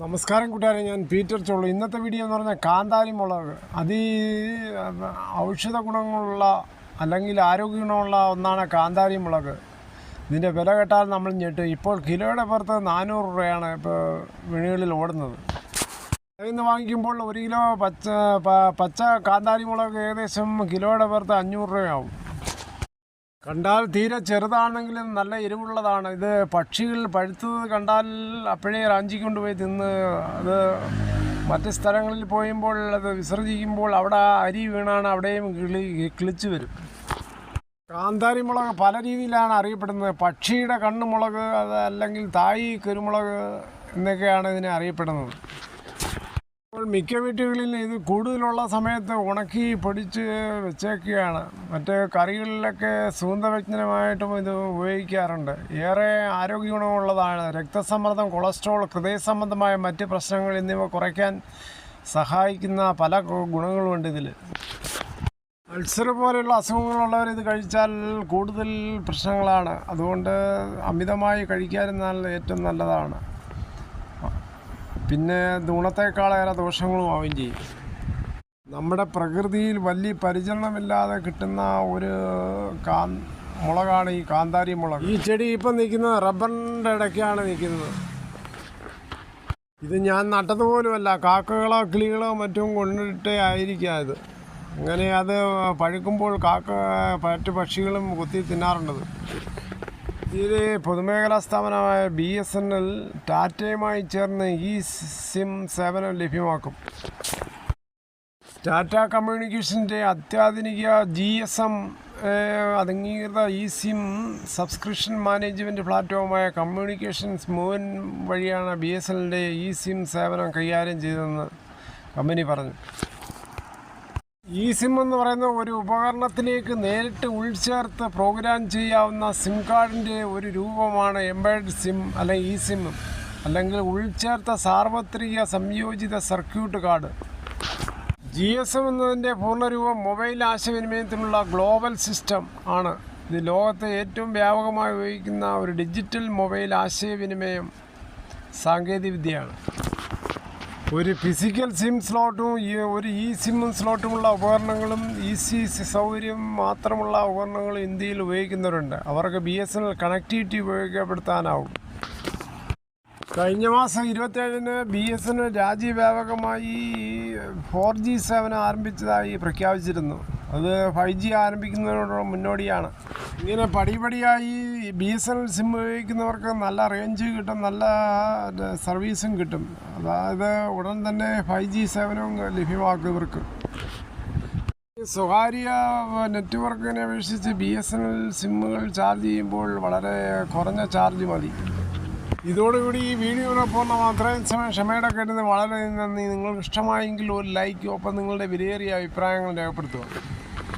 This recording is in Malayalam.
നമസ്കാരം കൂട്ടുകാരെ ഞാൻ പീറ്റർ ചോളു. ഇന്നത്തെ വീഡിയോ എന്ന് പറഞ്ഞാൽ കാന്താരി മുളക്. അത് ഔഷധ ഗുണങ്ങളുള്ള അല്ലെങ്കിൽ ആരോഗ്യ ഗുണമുള്ള ഒന്നാണ് കാന്താരി മുളക്. ഇതിന്റെ വില കേട്ടാൽ നമ്മൾ ഞെട്ടും. ഇപ്പോൾ കിലോയുടെ പുറത്ത് നാനൂറ് രൂപയാണ് ഇപ്പോൾ വിണികളിൽ ഓടുന്നത്. ഇന്ന് വാങ്ങിക്കുമ്പോൾ ഒരു കിലോ പച്ച പച്ച കാന്താരി മുളക് ഏകദേശം കിലോയുടെ പുറത്ത് അഞ്ഞൂറ് രൂപയാവും. കണ്ടാൽ തീരെ ചെറുതാണെങ്കിലും നല്ല എരിവുള്ളതാണ്. ഇത് പക്ഷികൾ പഴുത്തത് കണ്ടാൽ അപ്പോഴേ റാഞ്ചി കൊണ്ടുപോയി തിന്ന് അത് മറ്റ് സ്ഥലങ്ങളിൽ പോയുമ്പോൾ അത് വിസർജിക്കുമ്പോൾ അവിടെ അരി വീണാണ് അവിടെയും കിളി കിളിച്ചു വരും. കാന്താരി മുളക് പല രീതിയിലാണ് അറിയപ്പെടുന്നത്. പക്ഷിയുടെ കണ്ണുമുളക് അത് അല്ലെങ്കിൽ തായി കുരുമുളക് എന്നൊക്കെയാണ് ഇതിനെ അറിയപ്പെടുന്നത്. മിക്ക വീട്ടുകളിൽ ഇത് കൂടുതലുള്ള സമയത്ത് ഉണക്കി പൊടിച്ച് വെച്ചേക്കുകയാണ് മറ്റ് കറികളിലൊക്കെ സുഗന്ധവ്യജ്ഞനമായിട്ടും ഇത് ഉപയോഗിക്കാറുണ്ട്. ഏറെ ആരോഗ്യ ഗുണമുള്ളതാണ് രക്തസമ്മർദ്ദം കൊളസ്ട്രോൾ ഹൃദയ സംബന്ധമായ മറ്റ് പ്രശ്നങ്ങൾ എന്നിവ കുറയ്ക്കാൻ സഹായിക്കുന്ന പല ഗുണങ്ങളുമുണ്ട് ഇതിൽ അൾസർ പോലെയുള്ള അസുഖങ്ങളുള്ളവർ ഇത് കഴിച്ചാൽ കൂടുതൽ പ്രശ്നങ്ങളാണ്. അതുകൊണ്ട് അമിതമായി കഴിക്കാതിരുന്നാൽ ഏറ്റവും നല്ലതാണ്. പിന്നെ ഗുണത്തേക്കാളേറെ ദോഷങ്ങളും ആവുകയും ചെയ്യും. നമ്മുടെ പ്രകൃതിയിൽ വലിയ പരിചരണമില്ലാതെ കിട്ടുന്ന ഒരു കാ മുളകാണ് ഈ കാന്താരി മുളക്. ഈ ചെടി ഇപ്പം നിൽക്കുന്നത് റബ്ബറിന്റെ ഇടയ്ക്കാണ് നിൽക്കുന്നത്. ഇത് ഞാൻ നട്ടതുപോലുമല്ല കാക്കകളോ കിളികളോ മറ്റും കൊണ്ടിട്ടേ ആയിരിക്കാം ഇത്. അങ്ങനെ അത് പഴുക്കുമ്പോൾ കാക്ക മറ്റ് പക്ഷികളും കുത്തി തിന്നാറുണ്ടത് ഇതിൽ പൊതുമേഖലാ സ്ഥാപനമായ ബി എസ് എൻ എൽ ടാറ്റയുമായി ചേർന്ന് ഈ സിം സേവനം ലഭ്യമാക്കും. ടാറ്റ കമ്മ്യൂണിക്കേഷന്റെ അത്യാധുനിക ജി എസ് എം അംഗീകൃത ഇ സിം സബ്സ്ക്രിപ്ഷൻ മാനേജ്മെന്റ് പ്ലാറ്റ്ഫോമായ കമ്മ്യൂണിക്കേഷൻസ് മൂവൻ വഴിയാണ് ബി എസ് എല്ലിന്റെ ഇ സിം സേവനം കൈകാര്യം ചെയ്തതെന്ന് കമ്പനി പറഞ്ഞു. ഇ സിം എന്ന് പറയുന്ന ഒരു ഉപകരണത്തിലേക്ക് നേരിട്ട് ഉൾച്ചേർത്ത് പ്രോഗ്രാം ചെയ്യാവുന്ന സിം കാർഡിന്റെ ഒരു രൂപമാണ് എംബേഡ് സിം അല്ലെങ്കിൽ ഇ സിം അല്ലെങ്കിൽ ഉൾച്ചേർത്ത സാർവത്രിക സംയോജിത circuit card G S M എന്നതിന്റെ പൂർണരൂപം മൊബൈൽ ആശയവിനിമയത്തിനുള്ള ഗ്ലോബൽ സിസ്റ്റം ആണ്. ഇത് ലോകത്തെ ഏറ്റവും വ്യാപകമായി ഉപയോഗിക്കുന്ന ഒരു ഡിജിറ്റൽ മൊബൈൽ ആശയവിനിമയം സാങ്കേതികവിദ്യയാണ്. ഒരു ഫിസിക്കൽ സിം സ്ലോട്ടും ഈ ഒരു ഇ സിം സ്ലോട്ടുമുള്ള ഉപകരണങ്ങളും ഇ സി സൗകര്യം മാത്രമുള്ള ഉപകരണങ്ങളും ഇന്ത്യയിൽ ഉപയോഗിക്കുന്നവരുണ്ട്. അവർക്ക് B S N L connectivity ഉപയോഗപ്പെടുത്താനാവും. കഴിഞ്ഞ മാസം ഇരുപത്തേഴിന് ബി എസ് എൻ എൽ രാജ്യവ്യാപകമായി ഫോർ ജി സേവനം ആരംഭിച്ചതായി പ്രഖ്യാപിച്ചിരുന്നു. അത് ഫൈവ് ജി ആരംഭിക്കുന്നതിനോട് മുന്നോടിയാണ്. ഇങ്ങനെ പടിപടിയായി B S N L SIM ഉപയോഗിക്കുന്നവർക്ക് നല്ല റേഞ്ച് കിട്ടും നല്ല സർവീസും കിട്ടും. അതായത് ഉടൻ തന്നെ ഫൈവ് ജി സേവനവും ലഭ്യമാക്കും ഇവർക്ക് സ്വകാര്യ നെറ്റ്വർക്കിനെ അപേക്ഷിച്ച് ബി എസ് എൻ എൽ സിമ്മുകൾ ചാർജ് ചെയ്യുമ്പോൾ വളരെ കുറഞ്ഞ ചാർജ് മതി. ഇതോടുകൂടി ഈ വീഡിയോ പൂർണ അത്രയും സമയം ക്ഷമയുടെ കരുതുന്നത് വളരെ നന്ദി. നിങ്ങൾക്ക് ഇഷ്ടമായെങ്കിൽ ഒരു ലൈക്ക് ഒപ്പം നിങ്ങളുടെ വിലയേറിയ അഭിപ്രായങ്ങൾ രേഖപ്പെടുത്തുക.